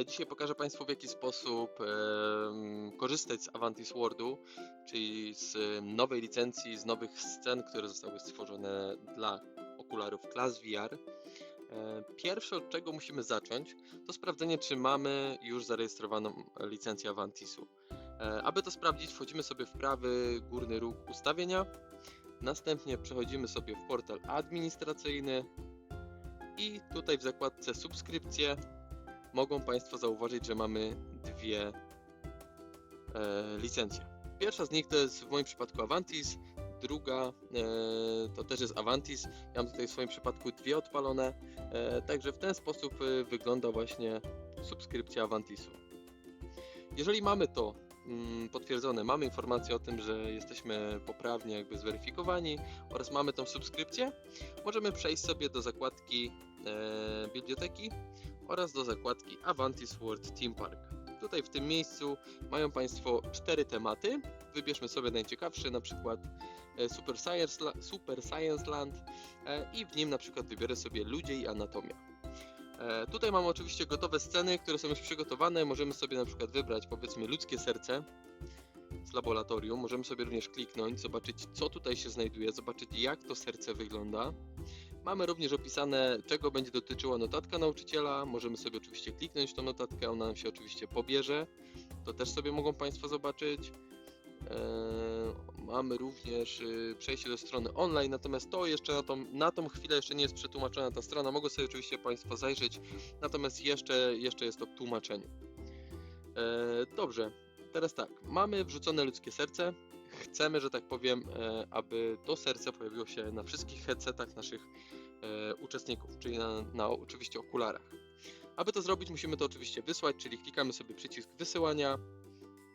E, Dzisiaj pokażę Państwu w jaki sposób korzystać z Avantis Wordu, czyli z nowej licencji, z nowych scen, które zostały stworzone dla okularów Class VR. E, Pierwsze od czego musimy zacząć to sprawdzenie czy mamy już zarejestrowaną licencję Avantisu. E, Aby to sprawdzić wchodzimy sobie w prawy górny róg ustawienia, następnie przechodzimy sobie w portal administracyjny i tutaj w zakładce subskrypcje mogą Państwo zauważyć, że mamy dwie e, licencje. Pierwsza z nich to jest w moim przypadku Avantis, druga e, to też jest Avantis. Ja mam tutaj w swoim przypadku dwie odpalone, e, także w ten sposób e, wygląda właśnie subskrypcja Avantisu. Jeżeli mamy to mm, potwierdzone, mamy informację o tym, że jesteśmy poprawnie jakby zweryfikowani oraz mamy tą subskrypcję, możemy przejść sobie do zakładki e, biblioteki oraz do zakładki Avantis World Team Park. Tutaj w tym miejscu mają Państwo cztery tematy. Wybierzmy sobie najciekawszy, na przykład e, Super Science, Super Science Land e, i w nim na przykład wybiorę sobie ludzie i anatomia. E, Tutaj mamy oczywiście gotowe sceny, które są już przygotowane. Możemy sobie na przykład wybrać powiedzmy ludzkie serce z laboratorium. Możemy sobie również kliknąć, zobaczyć co tutaj się znajduje, zobaczyć jak to serce wygląda. Mamy również opisane, czego będzie dotyczyła notatka nauczyciela. Możemy sobie oczywiście kliknąć tą notatkę, ona nam się oczywiście pobierze. To też sobie mogą Państwo zobaczyć. Eee, mamy również y, przejście do strony online, natomiast to jeszcze na tą, na tą chwilę jeszcze nie jest przetłumaczona ta strona. Mogą sobie oczywiście Państwo zajrzeć, natomiast jeszcze, jeszcze jest to w tłumaczeniu. Eee, dobrze, teraz tak, mamy wrzucone ludzkie serce. Chcemy, że tak powiem, e, aby to serce pojawiło się na wszystkich headsetach naszych e, uczestników, czyli na, na oczywiście okularach. Aby to zrobić, musimy to oczywiście wysłać, czyli klikamy sobie przycisk wysyłania.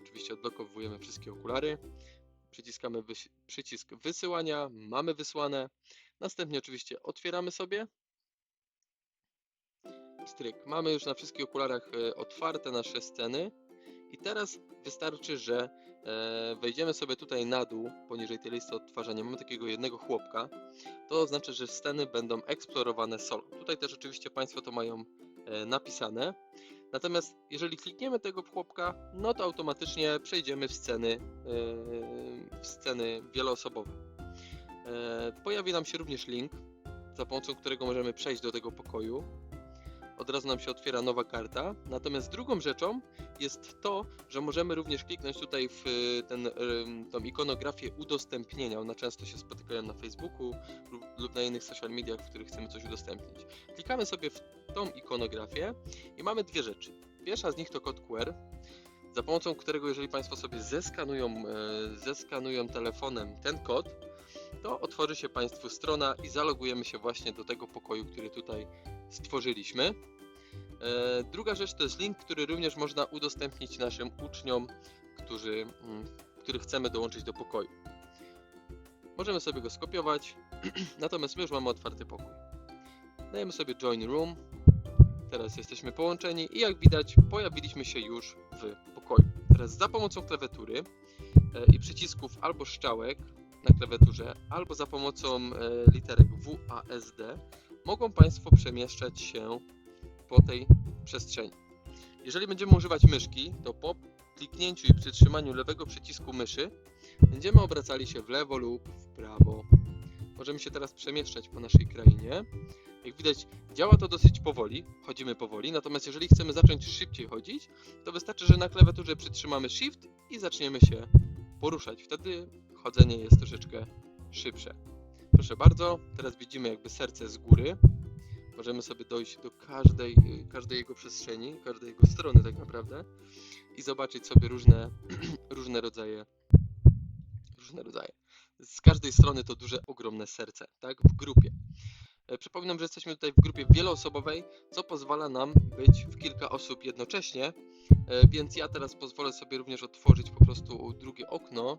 Oczywiście odblokowujemy wszystkie okulary. Przyciskamy przycisk wysyłania, mamy wysłane. Następnie oczywiście otwieramy sobie. Stryk. Mamy już na wszystkich okularach e, otwarte nasze sceny. I teraz wystarczy, że wejdziemy sobie tutaj na dół, poniżej tej listy odtwarzania. Mamy takiego jednego chłopka. To oznacza, że sceny będą eksplorowane solo. Tutaj też oczywiście Państwo to mają e, napisane. Natomiast jeżeli klikniemy tego chłopka, no to automatycznie przejdziemy w sceny, e, w sceny wieloosobowe. E, Pojawi nam się również link, za pomocą którego możemy przejść do tego pokoju. Od razu nam się otwiera nowa karta. Natomiast drugą rzeczą jest to, że możemy również kliknąć tutaj w e, ten, em, tą ikonografię udostępnienia. One często się spotykają na Facebooku lub, lub na innych social mediach, w których chcemy coś udostępnić. Klikamy sobie w tą ikonografię i mamy dwie rzeczy. Pierwsza z nich to kod QR, za pomocą którego jeżeli Państwo sobie zeskanują, e, zeskanują telefonem ten kod, to otworzy się Państwu strona i zalogujemy się właśnie do tego pokoju, który tutaj stworzyliśmy. E, Druga rzecz to jest link, który również można udostępnić naszym uczniom, którzy, mm, których chcemy dołączyć do pokoju. Możemy sobie go skopiować, natomiast my już mamy otwarty pokój. Dajemy sobie Join Room. Teraz jesteśmy połączeni i jak widać pojawiliśmy się już w pokoju. Teraz za pomocą klawiatury e, i przycisków albo strzałek na klawiaturze, albo za pomocą e, literek WASD mogą Państwo przemieszczać się po tej przestrzeni. Jeżeli będziemy używać myszki, to po kliknięciu i przytrzymaniu lewego przycisku myszy będziemy obracali się w lewo lub w prawo. Możemy się teraz przemieszczać po naszej krainie. Jak widać, działa to dosyć powoli, chodzimy powoli, natomiast jeżeli chcemy zacząć szybciej chodzić, to wystarczy, że na klawiaturze przytrzymamy Shift i zaczniemy się poruszać. Wtedy chodzenie jest troszeczkę szybsze. Proszę bardzo, teraz widzimy jakby serce z góry. Możemy sobie dojść do każdej, każdej jego przestrzeni, każdej jego strony tak naprawdę i zobaczyć sobie różne, różne rodzaje różne rodzaje. Z każdej strony to duże, ogromne serce, tak? W grupie. E, Przypominam, że jesteśmy tutaj w grupie wieloosobowej, co pozwala nam być w kilka osób jednocześnie, e, więc ja teraz pozwolę sobie również otworzyć po prostu drugie okno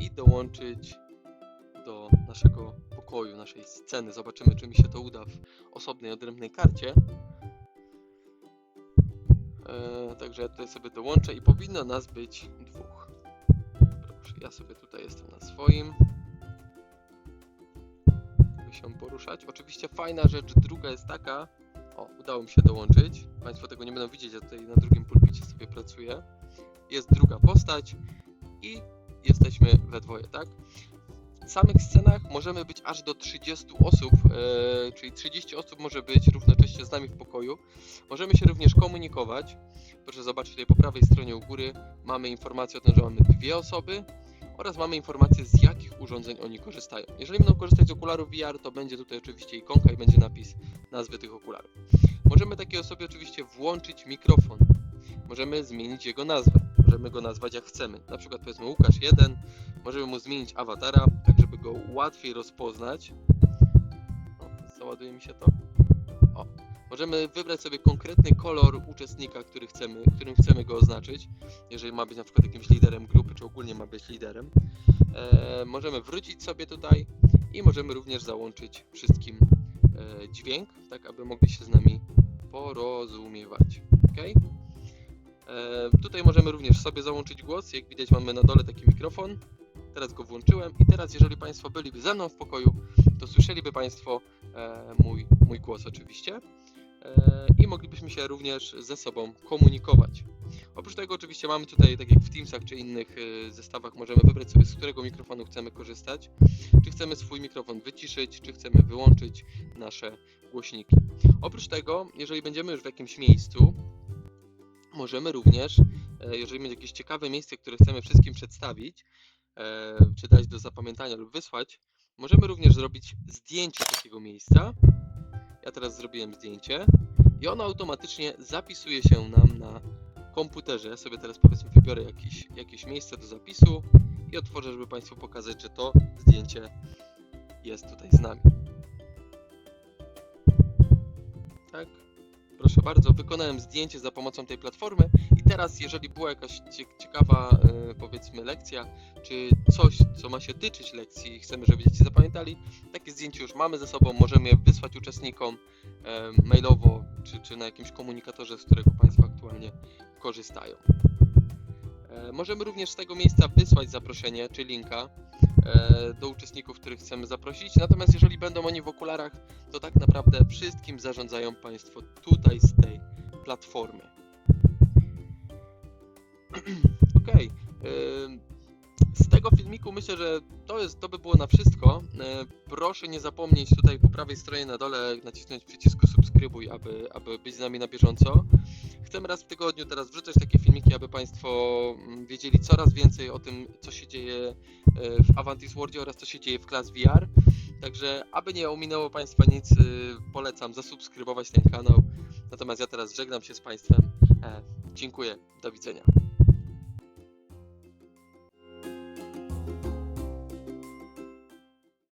i dołączyć do naszego pokoju, naszej sceny. Zobaczymy, czy mi się to uda w osobnej, odrębnej karcie. E, Także ja tutaj sobie dołączę i powinno nas być dwóch. Ja sobie tutaj jestem na swoim. Mogę się poruszać. Oczywiście fajna rzecz druga jest taka, O, udało mi się dołączyć. Państwo tego nie będą widzieć, ja tutaj na drugim pulpicie sobie pracuję. Jest druga postać i jesteśmy we dwoje, tak? Samych scenach możemy być aż do 30 osób, e, czyli 30 osób może być równocześnie z nami w pokoju. Możemy się również komunikować. Proszę zobaczyć tutaj po prawej stronie u góry mamy informację o tym, że mamy dwie osoby oraz mamy informację z jakich urządzeń oni korzystają. Jeżeli będą korzystać z okularów VR, to będzie tutaj oczywiście ikonka i będzie napis nazwy tych okularów. Możemy takiej osobie oczywiście włączyć mikrofon. Możemy zmienić jego nazwę. Możemy go nazwać jak chcemy. Na przykład powiedzmy Łukasz 1. Możemy mu zmienić awatara, tak żeby go łatwiej rozpoznać. O, załaduje mi się to. O. Możemy wybrać sobie konkretny kolor uczestnika, który chcemy, którym chcemy go oznaczyć. Jeżeli ma być na przykład jakimś liderem grupy, czy ogólnie ma być liderem. E, możemy wrócić sobie tutaj i możemy również załączyć wszystkim e, dźwięk, tak aby mogli się z nami porozumiewać. Ok? E, tutaj możemy również sobie załączyć głos. Jak widać, mamy na dole taki mikrofon. Teraz go włączyłem i teraz, jeżeli Państwo byliby ze mną w pokoju, to słyszeliby Państwo e, mój, mój głos oczywiście e, i moglibyśmy się również ze sobą komunikować. Oprócz tego oczywiście mamy tutaj, tak jak w Teamsach czy innych zestawach, możemy wybrać sobie z którego mikrofonu chcemy korzystać. Czy chcemy swój mikrofon wyciszyć, czy chcemy wyłączyć nasze głośniki. Oprócz tego, jeżeli będziemy już w jakimś miejscu, możemy również, e, jeżeli będzie jakieś ciekawe miejsce, które chcemy wszystkim przedstawić, e, czy dać do zapamiętania lub wysłać, możemy również zrobić zdjęcie takiego miejsca. Ja teraz zrobiłem zdjęcie i ono automatycznie zapisuje się nam na komputerze. Ja sobie teraz powiedzmy wybiorę jakieś, jakieś miejsce do zapisu i otworzę, żeby Państwu pokazać, że to zdjęcie jest tutaj z nami. Tak. Proszę bardzo, wykonałem zdjęcie za pomocą tej platformy i teraz, jeżeli była jakaś cie- ciekawa, e, powiedzmy, lekcja, czy coś, co ma się tyczyć lekcji i chcemy, żeby dzieci zapamiętali, takie zdjęcie już mamy ze sobą, możemy je wysłać uczestnikom e, mailowo, czy, czy na jakimś komunikatorze, z którego Państwo aktualnie korzystają. E, Możemy również z tego miejsca wysłać zaproszenie czy linka do uczestników, których chcemy zaprosić. Natomiast jeżeli będą oni w okularach, to tak naprawdę wszystkim zarządzają Państwo tutaj z tej platformy. Okej. ym, Z tego filmiku myślę, że to, jest, to by było na wszystko. E, Proszę nie zapomnieć tutaj po prawej stronie na dole nacisnąć przycisku subskrybuj, aby, aby być z nami na bieżąco. Chcemy raz w tygodniu teraz wrzucać takie filmiki, aby Państwo mm, wiedzieli coraz więcej o tym, co się dzieje e, w Avantis Wordzie oraz co się dzieje w Class VR. Także, aby nie ominęło Państwa nic, y, polecam zasubskrybować ten kanał. Natomiast ja teraz żegnam się z Państwem. E, Dziękuję, do widzenia.